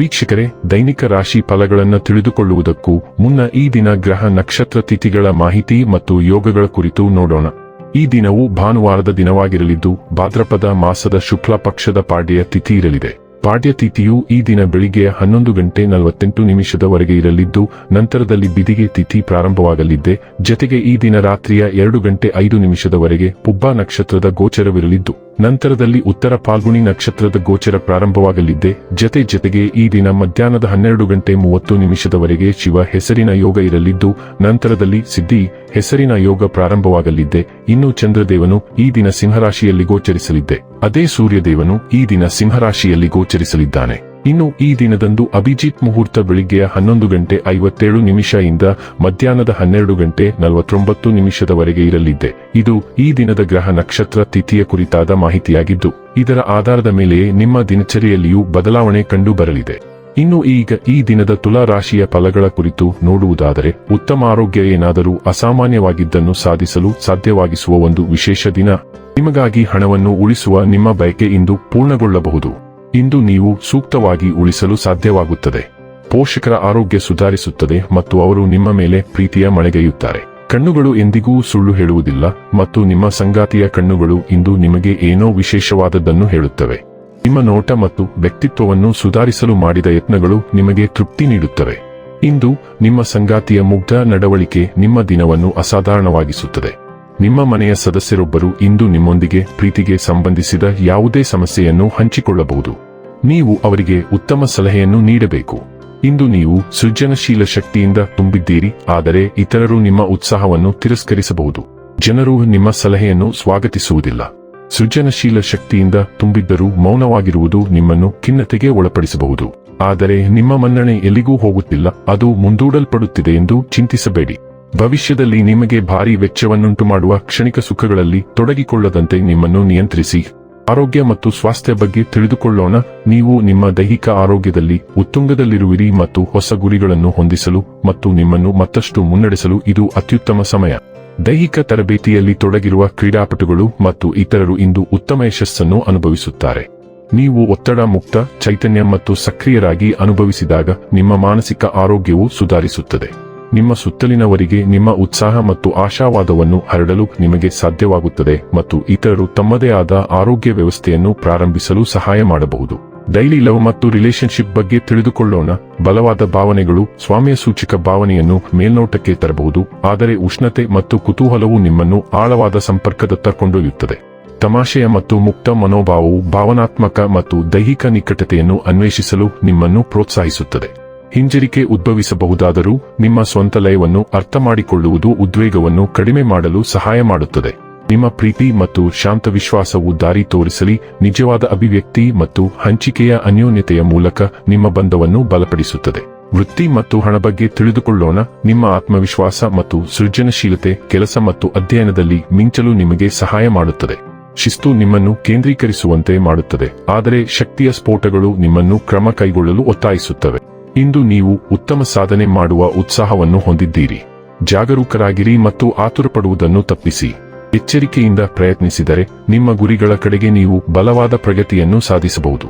ವೀಕ್ಷಕರೇ, ದೈನಿಕ ರಾಶಿ ಫಲಗಳನ್ನು ತಿಳಿದುಕೊಳ್ಳುವುದಕ್ಕೂ ಮುನ್ನ ಈ ದಿನ ಗ್ರಹ ನಕ್ಷತ್ರ ತಿಥಿಗಳ ಮಾಹಿತಿ ಮತ್ತು ಯೋಗಗಳ ಕುರಿತು ನೋಡೋಣ. ಈ ದಿನವು ಭಾನುವಾರದ ದಿನವಾಗಿರಲಿದ್ದು, ಭಾದ್ರಪದ ಮಾಸದ ಶುಕ್ಲ ಪಕ್ಷದ ಪಾಡ್ಯ ತಿಥಿ ಇರಲಿದೆ. ಪಾಡ್ಯ ತಿಥಿಯು ಈ ದಿನ ಬೆಳಿಗ್ಗೆ ಹನ್ನೊಂದು ಗಂಟೆ ನಲವತ್ತೆಂಟು ನಿಮಿಷದವರೆಗೆ ಇರಲಿದ್ದು, ನಂತರದಲ್ಲಿ ಬಿದಿಗೆ ತಿಥಿ ಪ್ರಾರಂಭವಾಗಲಿದ್ದೆ. ಜತೆಗೆ ಈ ದಿನ ರಾತ್ರಿಯ ಎರಡು ಗಂಟೆ ಐದು ನಿಮಿಷದವರೆಗೆ ಪುಬ್ಬ ನಕ್ಷತ್ರದ ಗೋಚರವಿರಲಿದ್ದು. ನಂತರದಲ್ಲಿ ಉತ್ತರ ಪಾಲ್ಗುಣಿ ನಕ್ಷತ್ರದ ಗೋಚರ ಪ್ರಾರಂಭವಾಗಲಿದ್ದೆ ಜತೆ ಜತೆಗೆ ಈ ದಿನ ಮಧ್ಯಾಹ್ನದ ಹನ್ನೆರಡು ಗಂಟೆ ಮೂವತ್ತು ನಿಮಿಷದವರೆಗೆ ಶಿವ ಹೆಸರಿನ ಯೋಗ ಇರಲಿದ್ದು, ನಂತರದಲ್ಲಿ ಸಿದ್ಧಿ ಹೆಸರಿನ ಯೋಗ ಪ್ರಾರಂಭವಾಗಲಿದ್ದೆ ಇನ್ನು ಚಂದ್ರದೇವನು ಈ ದಿನ ಸಿಂಹರಾಶಿಯಲ್ಲಿ ಗೋಚರಿಸಲಿದ್ದೆ ಅದೇ ಸೂರ್ಯದೇವನು ಈ ದಿನ ಸಿಂಹರಾಶಿಯಲ್ಲಿ ಗೋಚರಿಸಲಿದ್ದಾನೆ. ಇನ್ನು ಈ ದಿನದಂದು ಅಭಿಜಿತ್ ಮುಹೂರ್ತ ಬೆಳಿಗ್ಗೆಯ ಹನ್ನೊಂದು ಗಂಟೆ ಐವತ್ತೇಳು ನಿಮಿಷ ಇಂದ ಮಧ್ಯಾಹ್ನದ ಹನ್ನೆರಡು ಗಂಟೆ ನಲವತ್ತೊಂಬತ್ತು ನಿಮಿಷದವರೆಗೆ ಇರಲಿದೆ. ಇದು ಈ ದಿನದ ಗ್ರಹ ನಕ್ಷತ್ರ ತಿಥಿಯ ಕುರಿತಾದ ಮಾಹಿತಿಯಾಗಿದ್ದು, ಇದರ ಆಧಾರದ ಮೇಲೆಯೇ ನಿಮ್ಮ ದಿನಚರಿಯಲ್ಲಿಯೂ ಬದಲಾವಣೆ ಕಂಡು ಬರಲಿದೆ ಇನ್ನು ಈಗ ಈ ದಿನದ ತುಲಾ ರಾಶಿಯ ಫಲಗಳ ಕುರಿತು ನೋಡುವುದಾದರೆ, ಉತ್ತಮ ಆರೋಗ್ಯ ಏನಾದರೂ ಅಸಾಮಾನ್ಯವಾಗಿದ್ದನ್ನು ಸಾಧಿಸಲು ಸಾಧ್ಯವಾಗಿಸುವ ಒಂದು ವಿಶೇಷ ದಿನ. ನಿಮಗಾಗಿ ಹಣವನ್ನು ಉಳಿಸುವ ನಿಮ್ಮ ಬಯಕೆ ಇಂದು ಪೂರ್ಣಗೊಳ್ಳಬಹುದು. ಇಂದು ನೀವು ಸೂಕ್ತವಾಗಿ ಉಳಿಸಲು ಸಾಧ್ಯವಾಗುತ್ತದೆ. ಪೋಷಕರ ಆರೋಗ್ಯ ಸುಧಾರಿಸುತ್ತದೆ ಮತ್ತು ಅವರು ನಿಮ್ಮ ಮೇಲೆ ಪ್ರೀತಿಯ ಮಳೆಗೈಯುತ್ತಾರೆ. ಕಣ್ಣುಗಳು ಎಂದಿಗೂ ಸುಳ್ಳು ಹೇಳುವುದಿಲ್ಲ ಮತ್ತು ನಿಮ್ಮ ಸಂಗಾತಿಯ ಕಣ್ಣುಗಳು ಇಂದು ನಿಮಗೆ ಏನೋ ವಿಶೇಷವಾದದ್ದನ್ನು ಹೇಳುತ್ತವೆ. ನಿಮ್ಮ ನೋಟ ಮತ್ತು ವ್ಯಕ್ತಿತ್ವವನ್ನು ಸುಧಾರಿಸಲು ಮಾಡಿದ ಯತ್ನಗಳು ನಿಮಗೆ ತೃಪ್ತಿ ನೀಡುತ್ತವೆ. ಇಂದು ನಿಮ್ಮ ಸಂಗಾತಿಯ ಮುಗ್ಧ ನಡವಳಿಕೆ ನಿಮ್ಮ ದಿನವನ್ನು ಅಸಾಧಾರಣವಾಗಿಸುತ್ತದೆ. ನಿಮ್ಮ ಮನೆಯ ಸದಸ್ಯರೊಬ್ಬರು ಇಂದು ನಿಮ್ಮೊಂದಿಗೆ ಪ್ರೀತಿಗೆ ಸಂಬಂಧಿಸಿದ ಯಾವುದೇ ಸಮಸ್ಯೆಯನ್ನು ಹಂಚಿಕೊಳ್ಳಬಹುದು. ನೀವು ಅವರಿಗೆ ಉತ್ತಮ ಸಲಹೆಯನ್ನು ನೀಡಬೇಕು. ಇಂದು ನೀವು ಸೃಜನಶೀಲ ಶಕ್ತಿಯಿಂದ ತುಂಬಿದ್ದೀರಿ, ಆದರೆ ಇತರರು ನಿಮ್ಮ ಉತ್ಸಾಹವನ್ನು ತಿರಸ್ಕರಿಸಬಹುದು. ಜನರು ನಿಮ್ಮ ಸಲಹೆಯನ್ನು ಸ್ವಾಗತಿಸುವುದಿಲ್ಲ. ಸೃಜನಶೀಲ ಶಕ್ತಿಯಿಂದ ತುಂಬಿದ್ದರೂ ಮೌನವಾಗಿರುವುದು ನಿಮ್ಮನ್ನು ಖಿನ್ನತೆಗೆ ಒಳಪಡಿಸಬಹುದು. ಆದರೆ ನಿಮ್ಮ ಮನ್ನಣೆ ಎಲ್ಲಿಗೂ ಹೋಗುತ್ತಿಲ್ಲ, ಅದು ಮುಂದೂಡಲ್ಪಡುತ್ತಿದೆ ಎಂದು ಚಿಂತಿಸಬೇಡಿ. ಭವಿಷ್ಯದಲ್ಲಿ ನಿಮಗೆ ಭಾರಿ ವೆಚ್ಚವನ್ನುಂಟು ಮಾಡುವ ಕ್ಷಣಿಕ ಸುಖಗಳಲ್ಲಿ ತೊಡಗಿಕೊಳ್ಳದಂತೆ ನಿಮ್ಮನ್ನು ನಿಯಂತ್ರಿಸಿ. ಆರೋಗ್ಯ ಮತ್ತು ಸ್ವಾಸ್ಥ್ಯ ಬಗ್ಗೆ ತಿಳಿದುಕೊಳ್ಳೋಣ. ನೀವು ನಿಮ್ಮ ದೈಹಿಕ ಆರೋಗ್ಯದಲ್ಲಿ ಉತ್ತುಂಗದಲ್ಲಿರುವಿರಿ ಮತ್ತು ಹೊಸ ಗುರಿಗಳನ್ನು ಹೊಂದಿಸಲು ಮತ್ತು ನಿಮ್ಮನ್ನು ಮತ್ತಷ್ಟು ಮುನ್ನಡೆಸಲು ಇದು ಅತ್ಯುತ್ತಮ ಸಮಯ. ದೈಹಿಕ ತರಬೇತಿಯಲ್ಲಿ ತೊಡಗಿರುವ ಕ್ರೀಡಾಪಟುಗಳು ಮತ್ತು ಇತರರು ಇಂದು ಉತ್ತಮ ಯಶಸ್ಸನ್ನು ಅನುಭವಿಸುತ್ತಾರೆ. ನೀವು ಒತ್ತಡ ಮುಕ್ತ, ಚೈತನ್ಯ ಮತ್ತು ಸಕ್ರಿಯರಾಗಿ ಅನುಭವಿಸಿದಾಗ ನಿಮ್ಮ ಮಾನಸಿಕ ಆರೋಗ್ಯವು ಸುಧಾರಿಸುತ್ತದೆ. ನಿಮ್ಮ ಸುತ್ತಲಿನವರಿಗೆ ನಿಮ್ಮ ಉತ್ಸಾಹ ಮತ್ತು ಆಶಾವಾದವನ್ನು ಹರಡಲು ನಿಮಗೆ ಸಾಧ್ಯವಾಗುತ್ತದೆ ಮತ್ತು ಇತರರು ತಮ್ಮದೇ ಆದ ಆರೋಗ್ಯ ವ್ಯವಸ್ಥೆಯನ್ನು ಪ್ರಾರಂಭಿಸಲು ಸಹಾಯ ಮಾಡಬಹುದು. ಡೈಲಿ ಲವ್ ಮತ್ತು ರಿಲೇಶನ್ಶಿಪ್ ಬಗ್ಗೆ ತಿಳಿದುಕೊಳ್ಳೋಣ. ಬಲವಾದ ಭಾವನೆಗಳು ಸ್ವಾಮ್ಯ ಸೂಚಕ ಭಾವನೆಯನ್ನು ಮೇಲ್ನೋಟಕ್ಕೆ ತರಬಹುದು. ಆದರೆ ಉಷ್ಣತೆ ಮತ್ತು ಕುತೂಹಲವು ನಿಮ್ಮನ್ನು ಆಳವಾದ ಸಂಪರ್ಕದತ್ತ ಕೊಂಡೊಯ್ಯುತ್ತದೆ ತಮಾಷೆಯ ಮತ್ತು ಮುಕ್ತ ಮನೋಭಾವವು ಭಾವನಾತ್ಮಕ ಮತ್ತು ದೈಹಿಕ ನಿಕಟತೆಯನ್ನು ಅನ್ವೇಷಿಸಲು ನಿಮ್ಮನ್ನು ಪ್ರೋತ್ಸಾಹಿಸುತ್ತದೆ. ಹಿಂಜರಿಕೆ ಉದ್ಭವಿಸಬಹುದಾದರೂ ನಿಮ್ಮ ಸ್ವಂತ ಲಯವನ್ನು ಅರ್ಥಮಾಡಿಕೊಳ್ಳುವುದು ಉದ್ವೇಗವನ್ನು ಕಡಿಮೆ ಮಾಡಲು ಸಹಾಯ ಮಾಡುತ್ತದೆ. ನಿಮ್ಮ ಪ್ರೀತಿ ಮತ್ತು ಶಾಂತ ವಿಶ್ವಾಸವು ದಾರಿ ತೋರಿಸಲಿ, ನಿಜವಾದ ಅಭಿವ್ಯಕ್ತಿ ಮತ್ತು ಹಂಚಿಕೆಯ ಅನ್ಯೋನ್ಯತೆಯ ಮೂಲಕ ನಿಮ್ಮ ಬಂಧವನ್ನು ಬಲಪಡಿಸುತ್ತದೆ. ವೃತ್ತಿ ಮತ್ತು ಹಣ ಬಗ್ಗೆ ತಿಳಿದುಕೊಳ್ಳೋಣ. ನಿಮ್ಮ ಆತ್ಮವಿಶ್ವಾಸ ಮತ್ತು ಸೃಜನಶೀಲತೆ ಕೆಲಸ ಮತ್ತು ಅಧ್ಯಯನದಲ್ಲಿ ಮಿಂಚಲು ನಿಮಗೆ ಸಹಾಯ ಮಾಡುತ್ತದೆ. ಶಿಸ್ತು ನಿಮ್ಮನ್ನು ಕೇಂದ್ರೀಕರಿಸುವಂತೆ ಮಾಡುತ್ತದೆ. ಆದರೆ ಶಕ್ತಿಯ ಸ್ಫೋಟಗಳು ನಿಮ್ಮನ್ನು ಕ್ರಮ ಕೈಗೊಳ್ಳಲು ಒತ್ತಾಯಿಸುತ್ತವೆ. ಇಂದು ನೀವು ಉತ್ತಮ ಸಾಧನೆ ಮಾಡುವ ಉತ್ಸಾಹವನ್ನು ಹೊಂದಿದ್ದೀರಿ. ಜಾಗರೂಕರಾಗಿರಿ ಮತ್ತು ಆತುರಪಡುವುದನ್ನು ತಪ್ಪಿಸಿ. ಎಚ್ಚರಿಕೆಯಿಂದ ಪ್ರಯತ್ನಿಸಿದರೆ ನಿಮ್ಮ ಗುರಿಗಳ ಕಡೆಗೆ ನೀವು ಬಲವಾದ ಪ್ರಗತಿಯನ್ನು ಸಾಧಿಸಬಹುದು.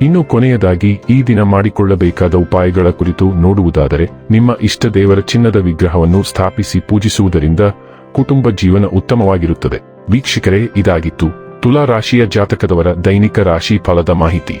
ಇನ್ನು ಕೊನೆಯದಾಗಿ, ಈ ದಿನ ಮಾಡಿಕೊಳ್ಳಬೇಕಾದ ಉಪಾಯಗಳ ಕುರಿತು ನೋಡುವುದಾದರೆ, ನಿಮ್ಮ ಇಷ್ಟ ದೇವರ ಚಿನ್ನದ ವಿಗ್ರಹವನ್ನು ಸ್ಥಾಪಿಸಿ ಪೂಜಿಸುವುದರಿಂದ ಕುಟುಂಬ ಜೀವನ ಉತ್ತಮವಾಗಿರುತ್ತದೆ. ವೀಕ್ಷಕರೇ, ಇದಾಗಿತ್ತು ತುಲಾ ರಾಶಿಯ ಜಾತಕದವರ ದೈನಿಕ ರಾಶಿ ಫಲದ ಮಾಹಿತಿ.